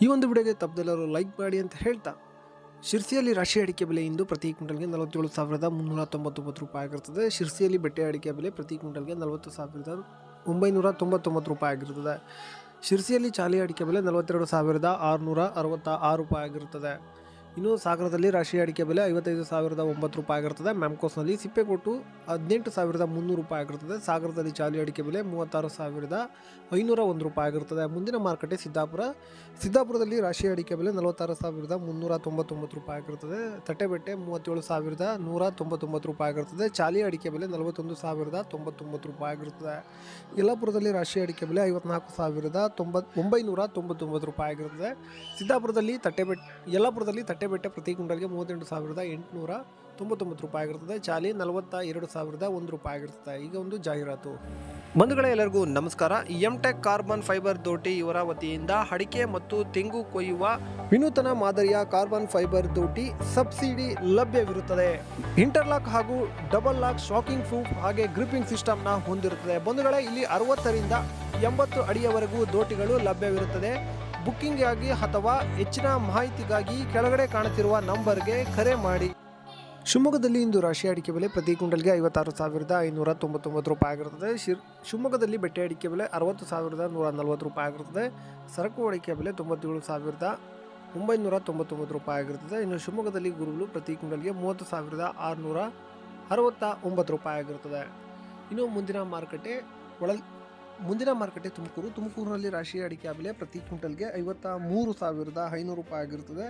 ಈ ಒಂದು ವಿಡಿಯೋಗೆ ತಪ್ಪದೆಲ್ಲರೂ ಲೈಕ್ ಮಾಡಿ ಅಂತ ಹೇಳ್ತಾ, ಶಿರ್ಸಿಯಲ್ಲಿ ರಾಶಿ ಅಡಿಕೆ ಬೆಲೆ ಇಂದು ಪ್ರತಿ ಕ್ವಿಂಟಲ್ಗೆ ನಲವತ್ತೇಳು ಸಾವಿರದ ಮುನ್ನೂರ ತೊಂಬತ್ತೊಂಬತ್ತು ರೂಪಾಯಿ ಆಗಿರ್ತದೆ. ಶಿರ್ಸಿಯಲ್ಲಿ ಬೆಟ್ಟೆ ಅಡಿಕೆ ಬೆಲೆ ಪ್ರತಿ ಕ್ವಿಂಟಲ್ಗೆ ನಲವತ್ತು ಸಾವಿರದ ಒಂಬೈನೂರ ತೊಂಬತ್ತೊಂಬತ್ತು ರೂಪಾಯಿ ಆಗಿರುತ್ತದೆ ಶಿರ್ಸಿಯಲ್ಲಿ ಚಾಲಿ ಅಡಿಕೆ ಬೆಲೆ ನಲವತ್ತೆರಡು ಸಾವಿರದ ಆರುನೂರ ಅರವತ್ತ ಆರು ರೂಪಾಯಿ ಆಗಿರುತ್ತದೆ ಇನ್ನು ಸಾಗರದಲ್ಲಿ ರಾಶಿ ಅಡಿಕೆ ಬೆಲೆ ಐವತ್ತೈದು ಸಾವಿರದ ಒಂಬತ್ತು ರೂಪಾಯಿ ಆಗಿರ್ತದೆ. ಮ್ಯಾಮ್ಕೋಸ್ನಲ್ಲಿ ಸಿಪ್ಪೆಕೊಟ್ಟು ಹದಿನೆಂಟು ಸಾವಿರದ ಮುನ್ನೂರು ರೂಪಾಯಿ ಆಗಿರ್ತದೆ. ಸಾಗರದಲ್ಲಿ ಚಾಲಿ ಅಡಿಕೆ ಬೆಲೆ ಮೂವತ್ತಾರು ಸಾವಿರದ ಐನೂರ ಒಂದು ರೂಪಾಯಿ ಆಗಿರ್ತದೆ. ಮುಂದಿನ ಮಾರುಕಟ್ಟೆ ಸಿದ್ದಾಪುರ. ಸಿದ್ದಾಪುರದಲ್ಲಿ ರಾಶಿ ಅಡಿಕೆ ಬೆಲೆ ನಲವತ್ತಾರು ಸಾವಿರದ ಮುನ್ನೂರ ತೊಂಬತ್ತೊಂಬತ್ತು ರೂಪಾಯಿ ಆಗಿರ್ತದೆ. ತಟ್ಟೆಬೆಟ್ಟೆ ಮೂವತ್ತೇಳು ಸಾವಿರದ ನೂರ ತೊಂಬತ್ತೊಂಬತ್ತು ರೂಪಾಯಿ ಆಗಿರ್ತದೆ. ಚಾಲಿ ಅಡಿಕೆ ಬೆಲೆ ನಲವತ್ತೊಂದು ಸಾವಿರದ ತೊಂಬತ್ತೊಂಬತ್ತು ರೂಪಾಯಿ ಆಗಿರ್ತದೆ. ಯಲ್ಲಾಪುರದಲ್ಲಿ ರಾಶಿ ಅಡಿಕೆ ಬೆಲೆ ಐವತ್ನಾಲ್ಕು ಸಾವಿರದ ತೊಂಬತ್ತು ಒಂಬೈನೂರ ತೊಂಬತ್ತೊಂಬತ್ತು ರೂಪಾಯಿ ಆಗಿರ್ತದೆ. ಸಿದ್ದಾಪುರದಲ್ಲಿ ತಟ್ಟೆಬೆಟ್ ಯಲ್ಲಾಪುರದಲ್ಲಿ ತಟ್ಟೆಬೆಟ್ಟೆ ಪ್ರತಿ ಕ್ವಿಂಟಲ್ಗೆ ಮೂವತ್ತೆಂಟು ಸಾವಿರದ ಎಂಟುನೂರ ತೊಂಬತ್ತೊಂಬತ್ತು ರೂಪಾಯಿ ಆಗಿರ್ತದೆ. ಚಾಲಿ ನಲವತ್ತ ಎರಡು ಸಾವಿರದ ಒಂದು ರೂಪಾಯಿ ಆಗಿರ್ತದೆ. ಈಗ ಒಂದು ಜಾಹೀರಾತು. ಬಂಧುಗಳ, ಎಲ್ಲರಿಗೂ ನಮಸ್ಕಾರ. ಎಂ ಟೆಕ್ ಕಾರ್ಬನ್ ಫೈಬರ್ ದೋಟಿ ಇವರ ವತಿಯಿಂದ ಅಡಿಕೆ ಮತ್ತು ತೆಂಗು ಕೊಯ್ಯುವ ವಿನೂತನ ಮಾದರಿಯ ಕಾರ್ಬನ್ ಫೈಬರ್ ದೋಟಿ ಸಬ್ಸಿಡಿ ಲಭ್ಯವಿರುತ್ತದೆ. ಇಂಟರ್ಲಾಕ್ ಹಾಗೂ ಡಬಲ್ ಲಾಕ್ ಶಾಕಿಂಗ್ ಪ್ರೂಫ್ ಹಾಗೆ ಗ್ರಿಪ್ಪಿಂಗ್ ಸಿಸ್ಟಮ್ನ ಹೊಂದಿರುತ್ತದೆ. ಬಂಧುಗಳೇ, ಇಲ್ಲಿ ಅರವತ್ತರಿಂದ ಎಂಬತ್ತು ಅಡಿಯವರೆಗೂ ದೋಟಿಗಳು ಲಭ್ಯವಿರುತ್ತದೆ. ಬುಕ್ಕಿಂಗ್ ಆಗಿ ಅಥವಾ ಹೆಚ್ಚಿನ ಮಾಹಿತಿಗಾಗಿ ಕೆಳಗಡೆ ಕಾಣುತ್ತಿರುವ ನಂಬರ್ಗೆ ಕರೆ ಮಾಡಿ. ಶಿವಮೊಗ್ಗದಲ್ಲಿ ಇಂದು ರಾಶಿ ಅಡಿಕೆ ಬೆಲೆ ಪ್ರತಿ ಕ್ವಿಂಟಲ್ಗೆ ಐವತ್ತಾರು ಸಾವಿರದ ಐನೂರ ತೊಂಬತ್ತೊಂಬತ್ತು ರೂಪಾಯಿ ಆಗಿರುತ್ತದೆ. ಶಿರ್ ಶಿವಮೊಗ್ಗದಲ್ಲಿ ಬೆಟ್ಟೆ ಅಡಿಕೆ ಬೆಲೆ ಅರವತ್ತು ಸಾವಿರದ ನೂರ ನಲವತ್ತು ರೂಪಾಯಿ ಆಗಿರುತ್ತದೆ. ಸರಕು ಅಡಿಕೆ ಬೆಲೆ ತೊಂಬತ್ತೇಳು ಸಾವಿರದ ಒಂಬೈನೂರ ತೊಂಬತ್ತೊಂಬತ್ತು ರೂಪಾಯಿ ಆಗಿರುತ್ತದೆ. ಇನ್ನು ಶಿವಮೊಗ್ಗದಲ್ಲಿ ಗುರುಗಳು ಪ್ರತಿ ಕ್ವಿಂಟಲ್ಗೆ ಮೂವತ್ತು ಸಾವಿರದ ಆರುನೂರ ಅರವತ್ತ ಒಂಬತ್ತು ರೂಪಾಯಿ ಆಗಿರುತ್ತದೆ. ಇನ್ನು ಮುಂದಿನ ಮಾರುಕಟ್ಟೆ ಒಳ ಮುಂದಿನ ಮಾರುಕಟ್ಟೆ ತುಮಕೂರು. ತುಮಕೂರಿನಲ್ಲಿ ರಾಶಿ ಅಡಿಕೆ ಬೆಲೆ ಪ್ರತಿ ಕ್ವಿಂಟಲ್ಗೆ ಐವತ್ತ ಮೂರು ಸಾವಿರದ ಐನೂರು ರೂಪಾಯಿ ಆಗಿರುತ್ತದೆ.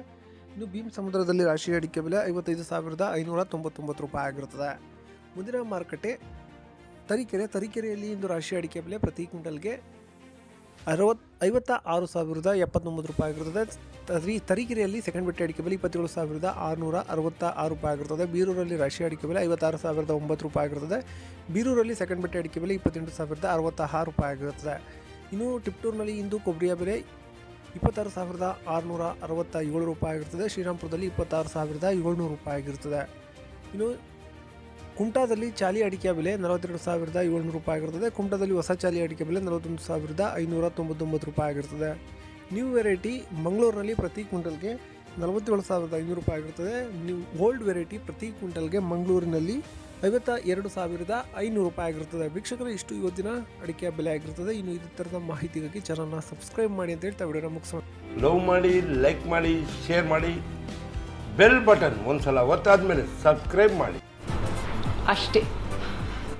ಇನ್ನು ಭೀಮ್ ಸಮುದ್ರದಲ್ಲಿ ರಾಶಿ ಅಡಿಕೆ ಬೆಲೆ ಐವತ್ತೈದು ಸಾವಿರದ ಐನೂರ ತೊಂಬತ್ತೊಂಬತ್ತು ರೂಪಾಯಿ ಆಗಿರುತ್ತದೆ. ಮುಂದಿನ ಮಾರುಕಟ್ಟೆ ತರೀಕೆರೆ. ತರೀಕೆರೆಯಲ್ಲಿ ಇಂದು ರಾಶಿ ಅಡಿಕೆ ಬೆಲೆ ಪ್ರತಿ ಕ್ವಿಂಟಲ್ಗೆ ಅರವತ್, ಐವತ್ತ ಆರು ಸಾವಿರದ ಎಪ್ಪತ್ತೊಂಬತ್ತು ರೂಪಾಯಿ ಆಗಿರ್ತದೆ. ತರಿ ತರೀಕೆರೆಯಲ್ಲಿ ಸೆಕೆಂಡ್ ಬಿಟ್ಟೆ ಅಡಿಕೆ ಬೆಲೆ ಇಪ್ಪತ್ತೇಳು ಸಾವಿರದ ಆರುನೂರ ಅರವತ್ತ ಆರು ರೂಪಾಯಿ ಆಗಿರುತ್ತದೆ ಬೀರೂರಲ್ಲಿ ರಾಶಿ ಅಡಿಕೆ ಬೆಲೆ ಐವತ್ತಾರು ಸಾವಿರದ ಒಂಬತ್ತು ರೂಪಾಯಿ ಆಗಿರುತ್ತದೆ ಬೀರೂರಲ್ಲಿ ಸೆಕೆಂಡ್ ಬಿಟ್ಟೆ ಅಡಿಕೆ ಬೆಲೆ ಇಪ್ಪತ್ತೆಂಟು ಸಾವಿರದ ಅರವತ್ತ ಆರು ರೂಪಾಯಿ ಆಗಿರುತ್ತದೆ ಇನ್ನು ಟಿಪ್ಟೂರ್ನಲ್ಲಿ ಇಂದು ಕೊಬ್ಬರಿಯ ಬೆಲೆ ಇಪ್ಪತ್ತಾರು ಸಾವಿರದ ಆರುನೂರ ಅರವತ್ತ ಏಳು ರೂಪಾಯಿ ಆಗಿರ್ತದೆ. ಶ್ರೀರಾಮ್ಪುರದಲ್ಲಿ ಇಪ್ಪತ್ತಾರು ಸಾವಿರದ ಏಳ್ನೂರು ರೂಪಾಯಿ ಆಗಿರ್ತದೆ. ಇನ್ನು ಕುಮಟಾದಲ್ಲಿ ಚಾಲಿ ಅಡಿಕೆ ಬೆಲೆ ನಲವತ್ತೆರಡು ಸಾವಿರದ ಏಳ್ನೂರು ರೂಪಾಯಿ ಆಗಿರ್ತದೆ. ಕುಮಟಾದಲ್ಲಿ ಹೊಸ ಚಾಲಿ ಅಡಿಕೆ ಬೆಲೆ ನಲವತ್ತೊಂದು ಸಾವಿರದ ಐನೂರ ತೊಂಬತ್ತೊಂಬತ್ತು ರೂಪಾಯಿ ಆಗಿರ್ತದೆ. ನ್ಯೂ ವೆರೈಟಿ ಮಂಗಳೂರಿನಲ್ಲಿ ಪ್ರತಿ ಕ್ವಿಂಟಲ್ಗೆ ನಲವತ್ತೇಳು ಸಾವಿರದ ಐನೂರು ರೂಪಾಯಿ ಆಗಿರ್ತದೆ. ನ್ಯೂ ಓಲ್ಡ್ ವೆರೈಟಿ ಪ್ರತಿ ಕ್ವಿಂಟಲ್ಗೆ ಮಂಗಳೂರಿನಲ್ಲಿ ಐವತ್ತ ಎರಡು ಸಾವಿರದ ಐನೂರು ರೂಪಾಯಿ ಆಗಿರ್ತದೆ. ವೀಕ್ಷಕರು, ಇಷ್ಟು ಇವತ್ತಿನ ಅಡಿಕೆ ಬೆಲೆ ಆಗಿರ್ತದೆ. ಇನ್ನು ಇದೇ ಥರದ ಮಾಹಿತಿಗಾಗಿ ಚಾನಲ್ನ ಸಬ್ಸ್ಕ್ರೈಬ್ ಮಾಡಿ ಅಂತ ಹೇಳ್ತಾ ವಿಡಿಯೋನ ಮುಗಿಸೋಣ. ಲವ್ ಮಾಡಿ ಲೈಕ್ ಮಾಡಿ ಶೇರ್ ಮಾಡಿ ಬೆಲ್ ಬಟನ್ ಒಂದು ಸಲ ಒತ್ತಾದ ಮೇಲೆ ಸಬ್ಸ್ಕ್ರೈಬ್ ಮಾಡಿ. ಅಷ್ಟೇ.